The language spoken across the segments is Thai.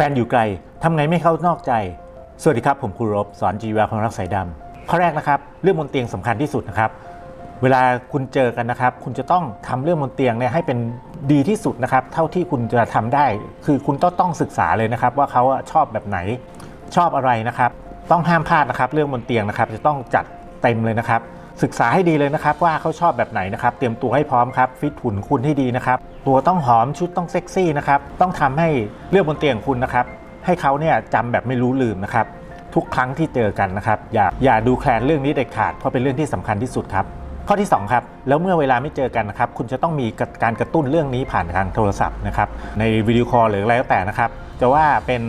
แฟนอยู่ไกลทำไงไม่เข้านอกใจ สวัสดีครับ ผมครูรบสอนจีวาความรักสายดำข้อแรกนะครับเรื่องบนเตียงสำคัญที่สุดนะครับเวลาคุณเจอกันนะครับ คุณจะต้องทำเรื่องบนเตียงเนี่ยให้เป็นดีที่สุดนะครับ เท่าที่คุณจะทำได้ คือคุณต้องต้องศึกษาเลยนะครับ ว่าเขาชอบแบบไหนชอบอะไรนะครับ ต้องห้ามพลาดนะครับ เรื่องบนเตียงนะครับ จะต้องจัดเต็มเลยนะครับ ศึกษาให้ดีเลยนะครับว่าเขาชอบแบบไหนนะครับ เตรียมตัวให้พร้อมครับฟิตหุ่นคุณให้ดีนะครับ ตัวต้องหอมชุดต้องเซ็กซี่นะครับต้องทำให้เรื่องบนเตียงคุณนะครับ ให้เขาเนี่ยจำแบบไม่รู้ลืมนะครับ ทุกครั้งที่เจอกันนะครับ อย่าอย่าดูแคลนเรื่องนี้เด็ดขาดเพราะเป็นเรื่องที่สำคัญที่สุดครับข้อที่2ครับแล้วเมื่อเวลาไม่เจอกันนะครับคุณจะต้องมีการกระตุ้นเรื่องนี้ผ่านทางโทรศัพท์นะครับในวิดีโอคอลหรืออะไรก็แต่นะครับ จะว่าเป็น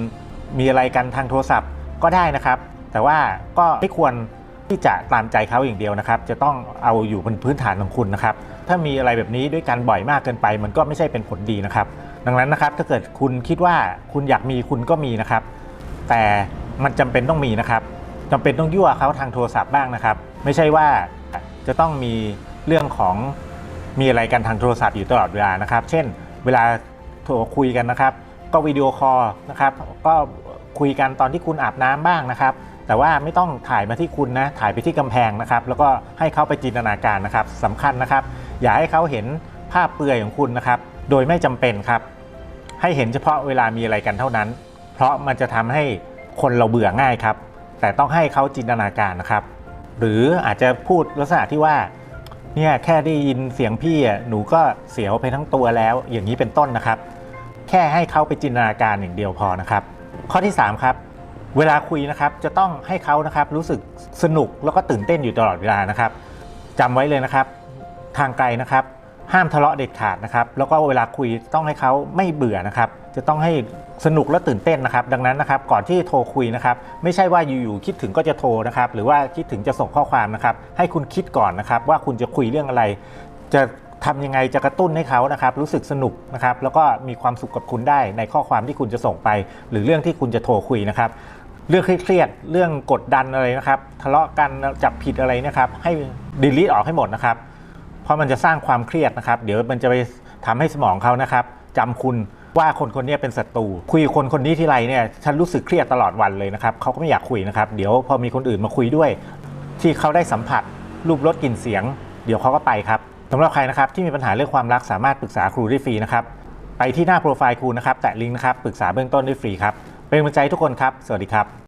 มีอะไรกันทางโทรศัพท์ก็ได้นะครับ แต่ว่าก็ไม่ควร ที่จะตามใจเขาอย่างเดียวนะครับ จะต้องเอาอยู่บนพื้นฐานของคุณนะครับ ถ้ามีอะไรแบบนี้ด้วยกันบ่อยมากเกินไป มันก็ไม่ใช่เป็นผลดีนะครับ ดังนั้นนะครับถ้าเกิดคุณคิดว่าคุณอยากมีคุณก็มีนะครับ แต่มันจำเป็นต้องมีนะครับจำเป็นต้องยั่วเขาทางโทรศัพท์บ้างนะครับ ไม่ใช่ว่าจะต้องมีเรื่องของมีอะไรกันทางโทรศัพท์อยู่ตลอดเวลานะครับ เช่น เวลาโทรคุยกันนะครับ ก็วิดีโอคอลนะครับ ก็คุยกันตอนที่คุณอาบน้ำบ้างนะครับ แต่ว่าไม่ต้องถ่ายมาที่คุณนะถ่ายไปที่กำแพงนะครับ แล้วก็ให้เขาไปจินตนาการนะครับสำคัญนะครับ อย่าให้เขาเห็นภาพเปลือยของคุณนะครับ โดยไม่จำเป็นครับ ให้เห็นเฉพาะเวลามีอะไรกันเท่านั้น เพราะมันจะทำให้คนเราเบื่อง่ายครับ แต่ต้องให้เขาจินตนาการนะครับ หรืออาจจะพูดลักษณะที่ว่าเนี่ยแค่ได้ยินเสียงพี่อะหนูก็เสียวไปทั้งตัวแล้ว อย่างนี้เป็นต้นนะครับ แค่ให้เขาไปจินตนาการอย่างเดียวพอนะครับ ข้อที่ 3 ครับ เวลาคุยนะครับจะต้องให้เขานะครับรู้สึกสนุกแล้วก็ตื่นเต้นอยู่ตลอดเวลานะครับจำไว้เลยนะครับ ทางไกลนะครับ ห้ามทะเลาะเด็ดขาดนะครับ แล้วก็เวลาคุยต้องให้เขาไม่เบื่อนะครับ จะต้องให้สนุกและตื่นเต้นนะครับ ดังนั้นนะครับ ก่อนที่โทรคุยนะครับ ไม่ใช่ว่าอยู่ๆคิดถึงก็จะโทรนะครับ หรือว่าคิดถึงจะส่งข้อความนะครับ ให้คุณคิดก่อนนะครับ ว่าคุณจะคุยเรื่องอะไร จะทำยังไงจะกระตุ้นให้เขานะครับ รู้สึกสนุกนะครับ แล้วก็มีความสุขกับคุณได้ในข้อความที่คุณจะส่งไป หรือเรื่องที่คุณจะโทรคุยนะครับ เรื่องเครียดเรื่องกดดันอะไรนะครับทะเลาะกันจับผิดอะไรนะครับให้ดีลีทออกให้หมดนะครับ เพราะมันจะสร้างความเครียดนะครับ เดี๋ยวมันจะไปทำให้สมองเขานะครับจำคุณว่าคนคนนี้เป็นศัตรูคุยคนคนนี้ที่ไรเนี่ยฉันรู้สึกเครียดตลอดวันเลยนะครับเขาก็ไม่อยากคุยนะครับ เดี๋ยวพอมีคนอื่นมาคุยด้วย ที่เขาได้สัมผัสรูปรสกลิ่นเสียง เดี๋ยวเขาก็ไปครับสำหรับใครนะครับที่มีปัญหาเรื่องความรักสามารถปรึกษาครูได้ฟรีนะครับไปที่หน้าโปรไฟล์ครูนะครับแตะลิงก์นะครับปรึกษาเบื้องต้นได้ฟรีครับ เป็นกำลังใจทุกคนครับ สวัสดีครับ